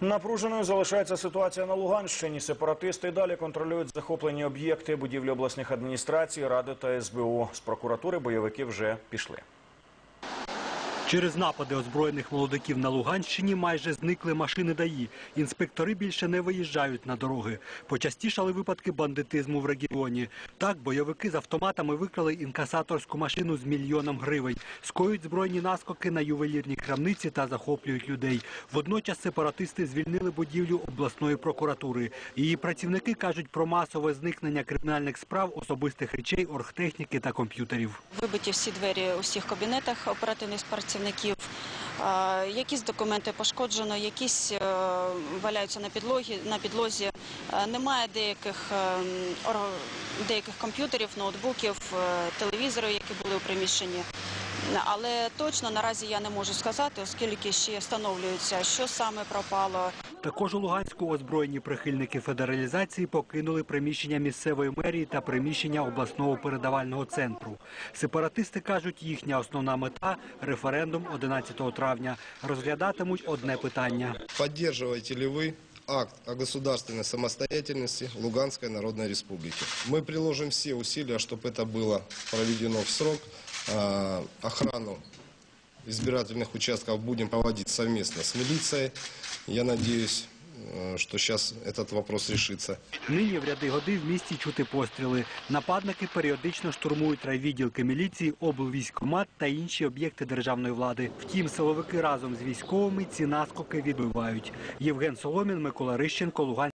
Напруженою залишається ситуація на Луганщині. Сепаратисти далі контролюють захоплені об'єкти, будівлі обласних адміністрацій, ради та СБУ. З прокуратури бойовики вже пішли. Через напади озброєних молодиків на Луганщині майже зникли машини ДАІ. Інспектори більше не виїжджають на дороги. Почастішали випадки бандитизму в регіоні. Так, бойовики з автоматами викрали інкасаторську машину з мільйоном гривень, скоюють збройні наскоки на ювелірні крамниці та захоплюють людей. Водночас сепаратисти звільнили будівлю обласної прокуратури. Її працівники кажуть про масове зникнення кримінальних справ, особистих речей, оргтехніки та комп'ютерів. Вибиті всі двері у всіх кабінетах оперативних працівників. Якісь документи пошкоджено, якісь е, валяються на підлогі, на підлозі. Е, Немає деяких, е, деяких комп'ютерів, ноутбуків, телевізорів, які були у приміщенні. Але точно наразі я не можу сказати, оскільки ще встановлюється, що саме пропало, Також у Луганську озброєні прихильники федералізації покинули приміщення місцевої мерії та приміщення обласного передавального центру. Сепаратисти кажуть, їхня основна мета референдум 11 травня. Розглядатимуть одне питання. Поддерживаете ли вы акт о государственной самостоятельности Луганской Народной Республики? Мы приложим все усилия, чтобы это было проведено в срок. А, Охрану избирательных участков будем проводить совместно с милицией. Я надеюсь, э, что сейчас этот вопрос решится. Нині в ряди годи в місті чути постріли. Нападники періодично штурмують райвідділки міліції, облвійськкомат та інші об'єкти державної влади. Втім, силовики разом з військовими ці наскоки відбивають. Євген Соломін, Микола Рищенко, Луганськ.